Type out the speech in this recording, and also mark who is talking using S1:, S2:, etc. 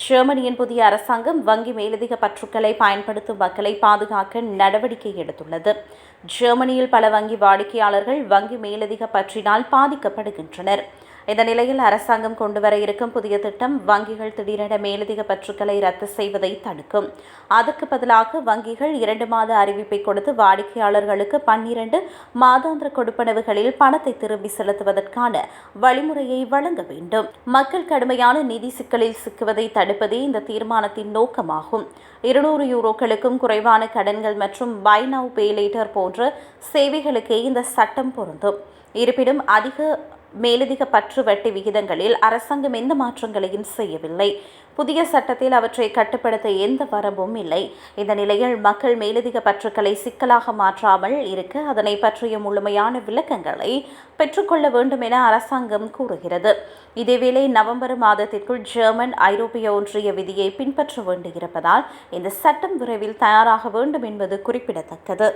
S1: ஜெர்மனியின் புதிய அரசாங்கம் வங்கி மேலதிக பற்றுக்களை பயன்படுத்தும் மக்களை பாதுகாக்க நடவடிக்கை எடுத்துள்ளது. ஜெர்மனியில் பல வங்கி வாடிக்கையாளர்கள் வங்கி மேலதிக பற்றினால் பாதிக்கப்படுகின்றனர். இந்த நிலையில் அரசாங்கம் கொண்டுவர இருக்கும் புதிய திட்டம் வங்கிகள் திடீரென மேலதிக பற்றுக்களை ரத்து செய்வதை தடுக்கும். அதற்கு பதிலாக வங்கிகள் இரண்டு மாத அறிவிப்பை கொடுத்து வாடிக்கையாளர்களுக்கு பன்னிரண்டு மாதாந்திர கொடுப்பனவுகளில் பணத்தை திரும்பி செலுத்துவதற்கான வழிமுறையை வழங்க வேண்டும். மக்கள் கடுமையான நிதி சிக்கலில் சிக்குவதை தடுப்பதே இந்த தீர்மானத்தின் நோக்கமாகும். இருநூறு யூரோக்களுக்கும் குறைவான கடன்கள் மற்றும் பை நவ் பே லேட்டர் போன்ற சேவைகளுக்கே இந்த சட்டம் பொருந்தும். இருப்பினும் அதிக மேலதிக பற்று வட்டி விகிதங்களில் அரசாங்கம் எந்த மாற்றங்களையும் செய்யவில்லை. புதிய சட்டத்தில் அவற்றை கட்டுப்படுத்த எந்த வரம்பும் இல்லை. இந்த நிலையில் மக்கள் மேலதிக பற்றுக்களை சிக்கலாக மாற்றாமல் இருக்க அதனை பற்றிய முழுமையான விளக்கங்களை பெற்றுக்கொள்ள வேண்டும் என அரசாங்கம் கூறுகிறது. இதேவேளை நவம்பர் மாதத்திற்குள் ஜெர்மன் ஐரோப்பிய ஒன்றிய விதியை பின்பற்ற வேண்டியிருப்பதால் இந்த சட்டம் விரைவில் தயாராக வேண்டும் என்பது குறிப்பிடத்தக்கது.